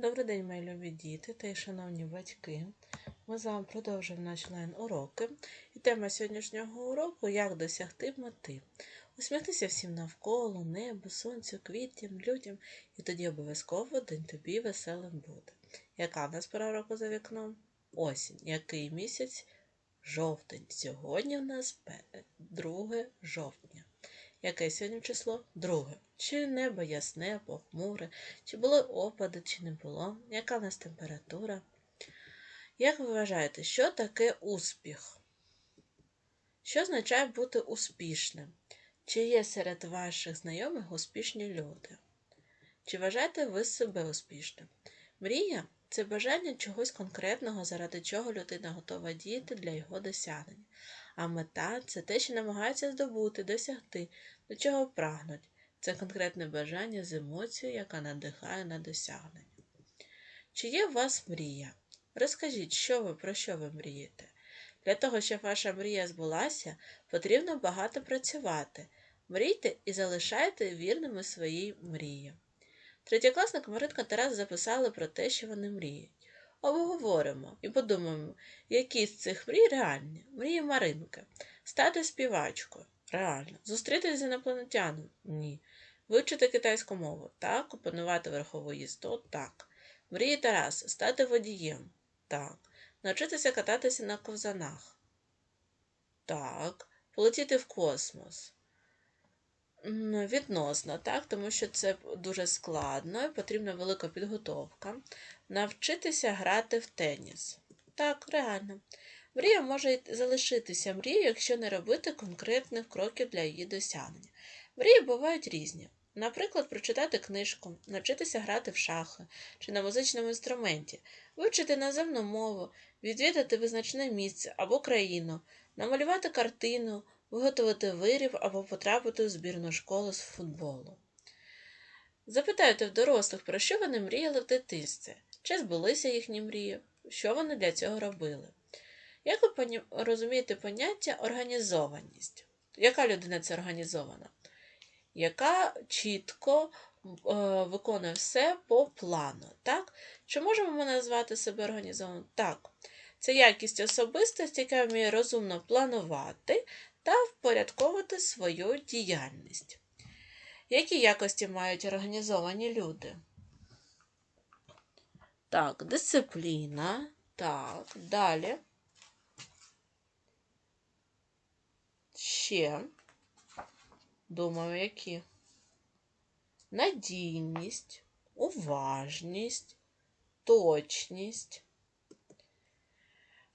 Добрий день, мої любі діти та й шановні батьки. Ми з вами продовжуємо наші лайн-уроки. І тема сьогоднішнього уроку як досягти мети. Усміхнися всім навколо, небу, сонцю, квітям, людям, і тоді обов'язково день тобі веселим буде. Яка в нас пора року за вікном? Осінь. Який місяць? Жовтень. Сьогодні в нас 2 жовтня. Яке сьогодні число? Друге. Чи небо ясне, похмуре, чи були опади, чи не було? Яка в нас температура? Як ви вважаєте, що таке успіх? Що означає бути успішним? Чи є серед ваших знайомих успішні люди? Чи вважаєте ви себе успішним? Мрія це бажання чогось конкретного, заради чого людина готова діяти для його досягнення. А мета це те, що намагається здобути, досягти, до чого прагнуть. Це конкретне бажання з емоцією, яка надихає на досягнення. Чи є у вас мрія? Розкажіть, що ви про що ви мрієте? Для того, щоб ваша мрія збулася, потрібно багато працювати. Мрійте і залишайте вірними своїй мрії. Третєкласник Маринка Тарас записали про те, що вони мріють. Обговоримо і подумаємо, які з цих мрій реальні. Мрії Маринки. Стати співачкою. Реально. Зустрітися з інопланетяном? Ні. Вивчити китайську мову. Так. Опанувати верхову їзду? Так. Мрії Тараса. Стати водієм. Так. Навчитися кататися на ковзанах. Так. Полетіти в космос. Відносно, так, тому що це дуже складно і потрібна велика підготовка. Навчитися грати в теніс. Так, реально. Мрія може залишитися мрією, якщо не робити конкретних кроків для її досягнення. Мрії бувають різні. Наприклад, прочитати книжку, навчитися грати в шахи чи на музичному інструменті, вивчити наземну мову, відвідати визначне місце або країну, намалювати картину, виготовити виріб або потрапити у збірну школу з футболу. Запитайте в дорослих, про що вони мріяли в дитинстві, чи збулися їхні мрії, що вони для цього робили. Як ви розумієте поняття організованість? Яка людина це організована? Яка чітко е, виконує все по плану. Так? Чи можемо ми назвати себе організованим? Так. Це якість особистості, яка вміє розумно планувати та впорядковувати свою діяльність. Які якості мають організовані люди? Так, дисципліна. Так, далі. Ще. Думаю, які? Надійність, уважність, точність.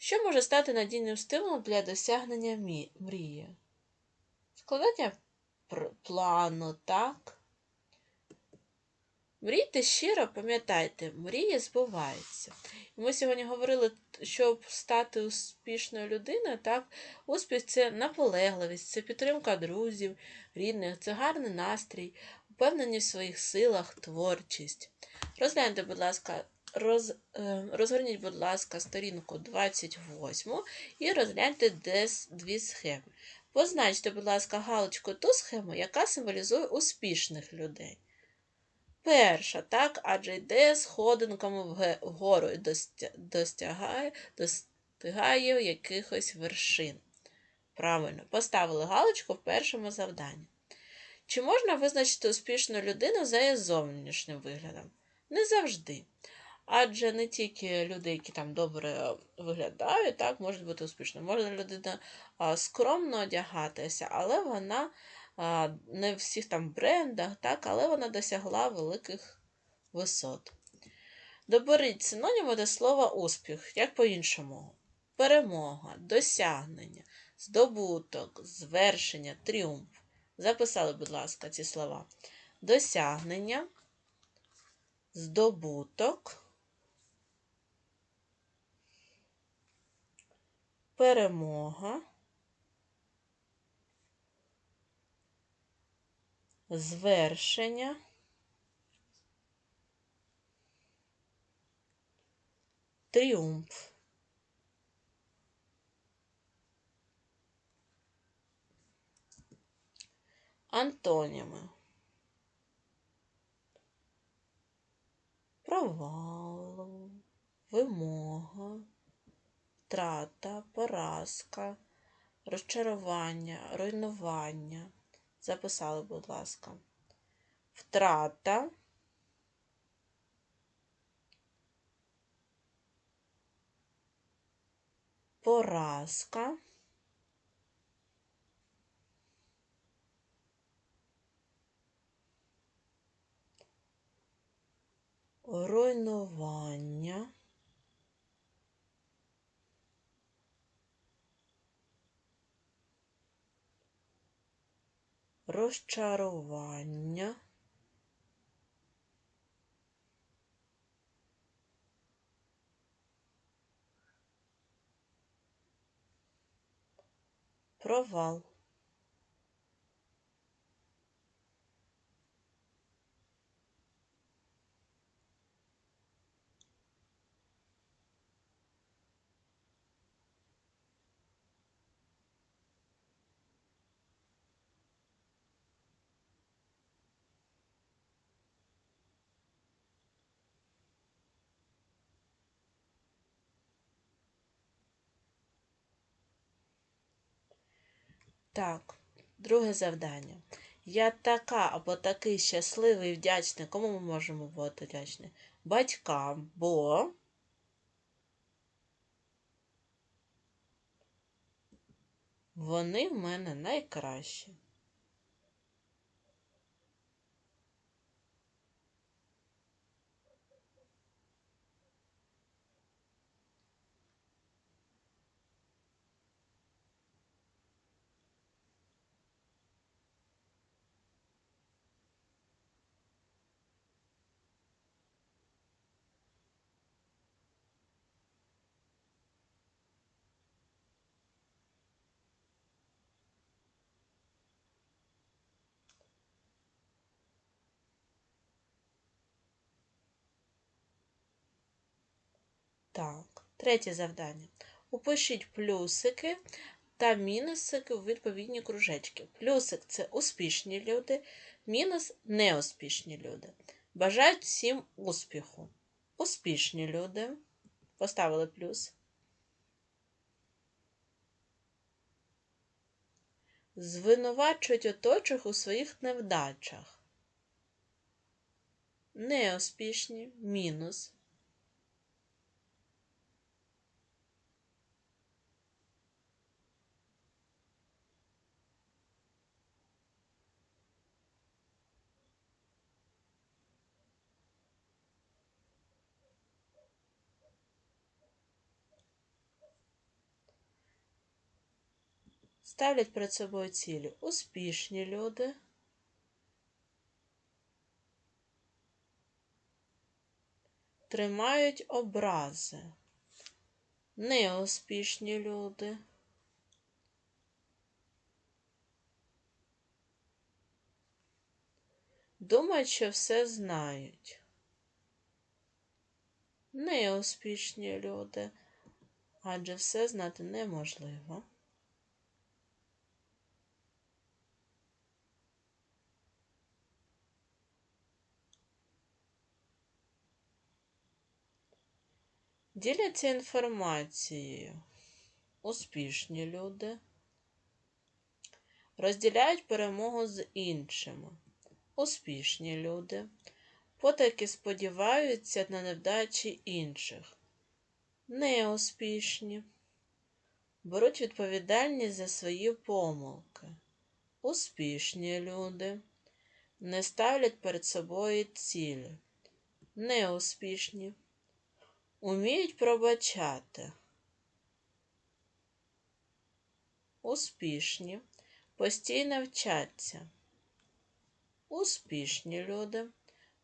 Що може стати надійним стимулом для досягнення мрії? Складання плану, так? Мрійте щиро, пам'ятайте, мрії збуваються. Ми сьогодні говорили, щоб стати успішною людиною, так, успіх це наполегливість, це підтримка друзів, рідних, це гарний настрій, упевненість в своїх силах, творчість. Розгляньте, будь ласка, роз, е, розгорніть, будь ласка, сторінку 28 і розгляньте дві схеми. Позначте, будь ласка, галочку ту схему, яка символізує успішних людей. Перша, так, адже йде сходинками вгору і достигає, достигає якихось вершин. Правильно, поставили галочку в першому завданні. Чи можна визначити успішну людину за її зовнішнім виглядом? Не завжди. Адже не тільки люди, які там добре виглядають, так, можуть бути успішними. Можна людина скромно одягатися, але вона не в всіх там брендах, так, але вона досягла великих висот. Доберіть синоніми до слова успіх, як по-іншому. Перемога, досягнення, здобуток, звершення, тріумф. Записали, будь ласка, ці слова. Досягнення, здобуток, перемога. звершення. Тріумф. Антоніми. провал, вимога, втрата, поразка, розчарування, руйнування. Записали, будь ласка. Втрата. Поразка. руйнування, розчарування, провал. Так, друге завдання. Я така або такий щасливий і вдячний. Кому ми можемо бути вдячні? Батькам, бо вони в мене найкращі. Так, третє завдання. Упишіть плюсики та мінусики у відповідні кружечки. Плюсик це успішні люди, мінус неуспішні люди. Бажають всім успіху. Успішні люди. Поставили плюс. Звинувачують оточих у своїх невдачах. Неуспішні мінус. Ставлять перед собою цілі успішні люди, тримають образи, неуспішні люди. Думають, що все знають. Неуспішні люди, адже все знати неможливо. Діляться інформацією. Успішні люди. Розділяють перемогу з іншими. Успішні люди. Потаки сподіваються на невдачі інших. Неуспішні. Беруть відповідальність за свої помилки. Успішні люди. Не ставлять перед собою цілі. Неуспішні Уміють пробачати. Успішні. Постійно вчаться. Успішні люди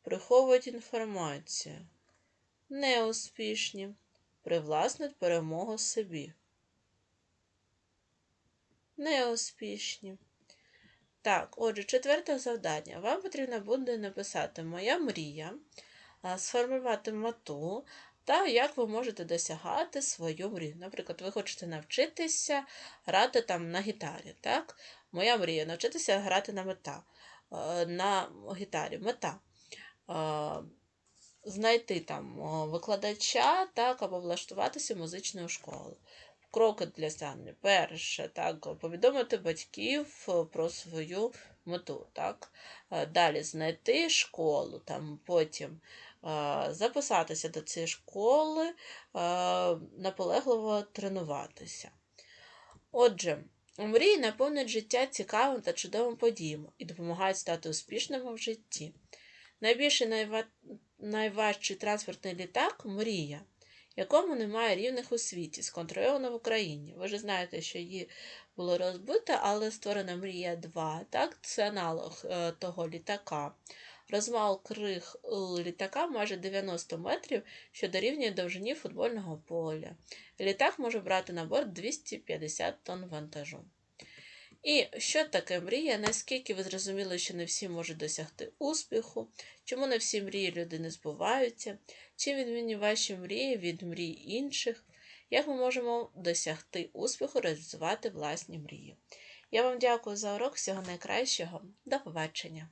приховують інформацію. Неуспішні привласнить перемогу собі. Неуспішні. Так, отже, четверте завдання. Вам потрібно буде написати Моя мрія, сформувати мету, та як ви можете досягати свою мрію. Наприклад, ви хочете навчитися грати там на гітарі. так? Моя мрія навчитися грати на мета, е, на гітарі. Мета. Е, знайти там викладача, так, або влаштуватися в музичну школу. Кроки для ставлення. Перше, так, повідомити батьків е, про свою мету. Так. Далі знайти школу, там, потім записатися до цієї школи, е, наполегливо тренуватися. Отже, мрії наповнюють життя цікавим та чудовим подіями і допомагають стати успішними в житті. Найбільший найва... найважчий транспортний літак мрія, якому немає рівних у світі, сконструйовано в Україні. Ви ж знаєте, що її було розбито, але створена мрія 2, так? це аналог е, того літака. Розмал криг літака майже 90 метрів, що дорівнює довжині футбольного поля. Літак може брати на борт 250 тонн вантажу. І що таке мрія? Наскільки ви зрозуміли, що не всі можуть досягти успіху, чому не всі мрії людини збуваються, чим відмінні ваші мрії від мрій інших, як ми можемо досягти успіху, реалізувати власні мрії. Я вам дякую за урок, всього найкращого. До побачення!